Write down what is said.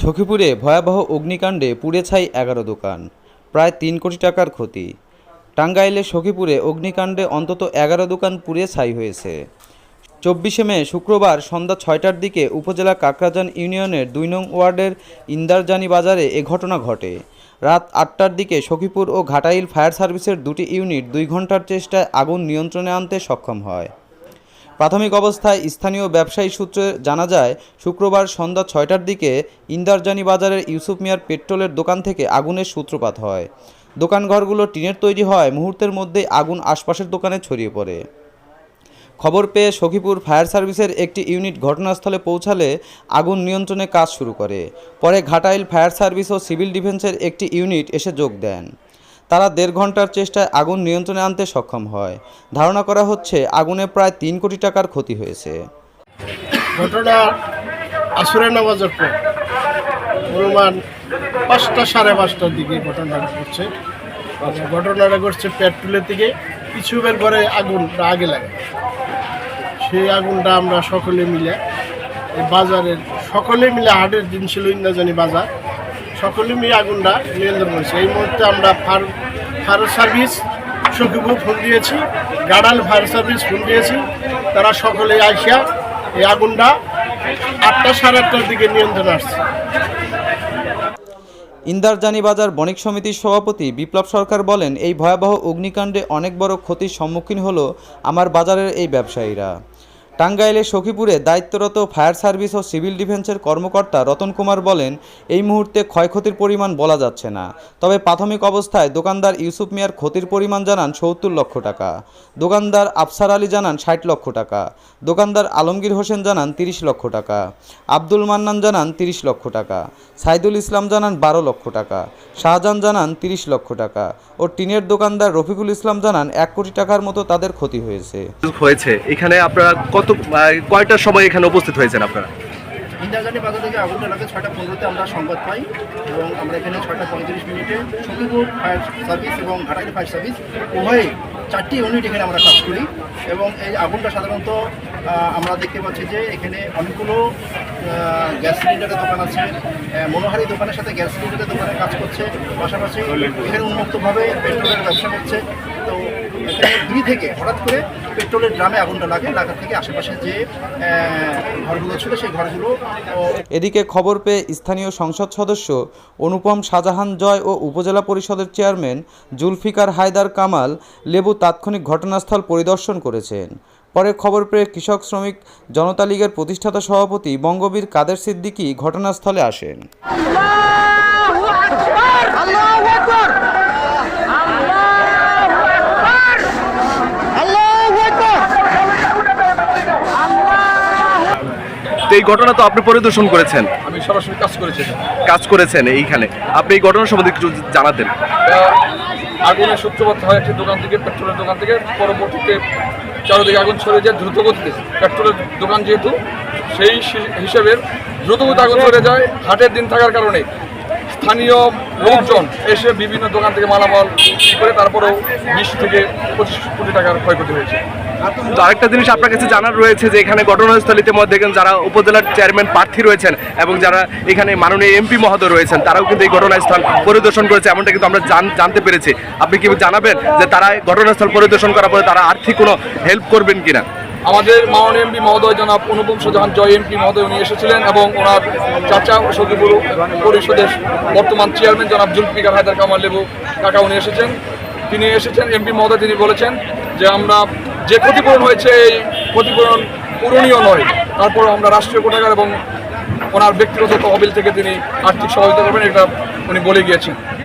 সখীপুরে ভয়াবহ অগ্নিকাণ্ডে পুড়ে ছাই এগারো দোকান, প্রায় তিন কোটি টাকার ক্ষতি। টাঙ্গাইলে সখীপুরে অগ্নিকাণ্ডে অন্তত এগারো দোকান পুড়ে ছাই হয়েছে। চব্বিশে মে শুক্রবার সন্ধ্যা ছয়টার দিকে উপজেলা কাকরাজান ইউনিয়নের দুই নং ওয়ার্ডের ইন্দারজানি বাজারে এ ঘটনা ঘটে। রাত আটটার দিকে সখীপুর ও ঘাটাইল ফায়ার সার্ভিসের দুটি ইউনিট দুই ঘণ্টার চেষ্টায় আগুন নিয়ন্ত্রণে আনতে সক্ষম হয়। প্রাথমিক অবস্থায় স্থানীয় ব্যবসায়ী সূত্রে জানা যায়, শুক্রবার সন্ধ্যা ছয়টার দিকে ইন্দারজানি বাজারের ইউসুফ মিয়ার পেট্রোলের দোকান থেকে আগুনের সূত্রপাত হয়। দোকানঘরগুলো টিনের তৈরি হয়, মুহূর্তের মধ্যেই আগুন আশপাশের দোকানে ছড়িয়ে পড়ে। খবর পেয়ে সখীপুর ফায়ার সার্ভিসের একটি ইউনিট ঘটনাস্থলে পৌঁছালে আগুন নিয়ন্ত্রণে কাজ শুরু করে। পরে ঘাটাইল ফায়ার সার্ভিস ও সিভিল ডিফেন্সের একটি ইউনিট এসে যোগ দেন। তারা দেড় ঘণ্টার চেষ্টায় আগুন নিয়ন্ত্রণে আনতে সক্ষম হয়। ধারণা করা হচ্ছে আগুনে প্রায় তিন কোটি টাকার ক্ষতি হয়েছে। ঘটনা পাঁচটা সাড়ে পাঁচটার দিকে ঘটনাটা ঘটছে। ঘটনাটা ঘটছে পেট্রোলের দিকে। কিছু বের পরে আগুনটা আগে লাগে। সেই আগুনটা আমরা সকলে মিলে বাজারের সকলে মিলে হাটের দিন ছিল ইন্দাজানি বাজার। সকলে মিলে আগুনটা নিয়ন্ত্রণ করেছে এই মুহূর্তে আমরা fire fire service, Sakhipur phone দিয়েছি, গাড়াল ফায়ার সার্ভিস ফোন দিয়েছি। তারা সকলে আসিয়া এই আগুনটা আটটা সাড়ে আটটার দিকে নিয়ন্ত্রণ আসছে। ইন্দারজানি বাজার বণিক সমিতির সভাপতি বিপ্লব সরকার বলেন, এই ভয়াবহ অগ্নিকাণ্ডে অনেক বড় ক্ষতির সম্মুখীন হলো আমার বাজারের এই ব্যবসায়ীরা। টাঙ্গাইলের সখীপুরে দায়িত্বরত ফায়ার সার্ভিস ও সিভিল ডিফেন্সের কর্মকর্তা রতন কুমার বলেন, এই মুহূর্তে ক্ষয়ক্ষতির পরিমাণ বলা যাচ্ছে না। তবে প্রাথমিক অবস্থায় দোকানদার ইউসুফ মিয়ার ক্ষতির পরিমাণ জানান সত্তর লক্ষ টাকা। দোকানদার আফসার আলী জানান ষাট লক্ষ টাকা। দোকানদার আলমগীর হোসেন জানান তিরিশ লক্ষ টাকা। আব্দুল মান্নান জানান তিরিশ লক্ষ টাকা। সাইদুল ইসলাম জানান বারো লক্ষ টাকা। শাহজাহান জানান তিরিশ লক্ষ টাকা। ও টিনের দোকানদার রফিকুল ইসলাম জানান এক কোটি টাকার মতো তাদের ক্ষতি হয়েছে। হয়েছে। এখানে আপনারা কত আহ, কয়টার সময় এখানে উপস্থিত হয়েছেন আপনারা? ইন্দাজানি বাজার থেকে আগুনটা লাগে ছয়টা পনেরোতে আমরা সংবাদ পাই এবং আমরা এখানে ছয়টা পঁয়ত্রিশ মিনিটে সখীপুর ফায়ার সার্ভিস এবং ঘাটাইল ফায়ার সার্ভিস উভয়ে চারটি ইউনিট এখানে আমরা কাজ করি এবং এই আগুনটা সাধারণত আমরা দেখতে পাচ্ছি যে এখানে অনেকগুলো গ্যাস সিলিন্ডারের দোকান আছে মনোহারি দোকানের সাথে গ্যাস সিলিন্ডারের দোকানে কাজ করছে পাশাপাশি এখানে উন্মুক্তভাবে পেট্রোলের ব্যবসা করছে। তো দুই থেকে হঠাৎ করে পেট্রোলের ড্রামে আগুনটা লাগে লাগার থেকে আশেপাশে যে ঘরগুলো ছিল সেই ঘরগুলো এদিকে খবর পেয়ে স্থানীয় সংসদ সদস্য অনুপম শাহজাহান জয় ও উপজেলা পরিষদের চেয়ারম্যান জুলফিকার হায়দার কামাল লেবু তাৎক্ষণিক ঘটনাস্থল পরিদর্শন করেছেন। পরে খবর পেয়ে কৃষক শ্রমিক জনতা লীগের প্রতিষ্ঠাতা সভাপতি বঙ্গবীর কাদের সিদ্দিকী ঘটনাস্থলে আসেন। এই ঘটনা তো আপনি পরিদর্শন করেছেন। আমি সরাসরি কাজ করেছি কাজ করেছেন এইখানে। আপনি এই ঘটনা সম্বন্ধে কিছু জানাতেন। আগুনের সূত্রপাত হয় একটি দোকান থেকে পেট্রোলের দোকান থেকে। পরবর্তীতে চারদিকে আগুন ছড়িয়ে যায় দ্রুত গতিতে। পেট্রোলের দোকান যেহেতু সেই হিসেবে দ্রুত গতিতে আগুন ছড়িয়ে যায়। হাটের দিন থাকার কারণে স্থানীয় লোকজন এসে বিভিন্ন দোকান থেকে মালামাল করে তারপরেও বিশ থেকে পঁচিশ কোটি টাকার ক্ষয়ক্ষতি হয়েছে। আরেকটা জিনিস আপনার কাছে জানার রয়েছে যে এখানে ঘটনাস্থলিতে মধ্যে দেখেন যারা উপজেলার চেয়ারম্যান প্রার্থী রয়েছেন এবং যারা এখানে মাননীয় এমপি মহোদয় রয়েছেন, তারাও কিন্তু এই ঘটনাস্থল পরিদর্শন করেছে, এমনটা কিন্তু আমরা জান- জানতে পেরেছি। আপনি কি জানাবেন যে তারা ঘটনাস্থল পরিদর্শন করার পরে তারা আর্থিক কোনো হেল্প করবেন কিনা? আমাদের মাননীয় এমপি মহোদয় জনাব অনুপম শাহজাহান জয় এমপি মহোদয়, উনি এসেছিলেন এবং ওনার চাচা সখীপুর পরিষদের বর্তমান চেয়ারম্যান জনাব জুলফিকার হায়দার কামাল লেবু কাকা, উনি এসেছেন। তিনি এসেছেন এমপি মহোদয়, তিনি বলেছেন যে আমরা যে ক্ষতিপূরণ হয়েছে এই ক্ষতিপূরণ পূরণীয় নয়, তারপর আমরা রাষ্ট্রীয় কোটাগার এবং ওনার ব্যক্তিগত তহবিল থেকে তিনি আর্থিক সহযোগিতা করবেন, এটা উনি বলে গিয়েছেন।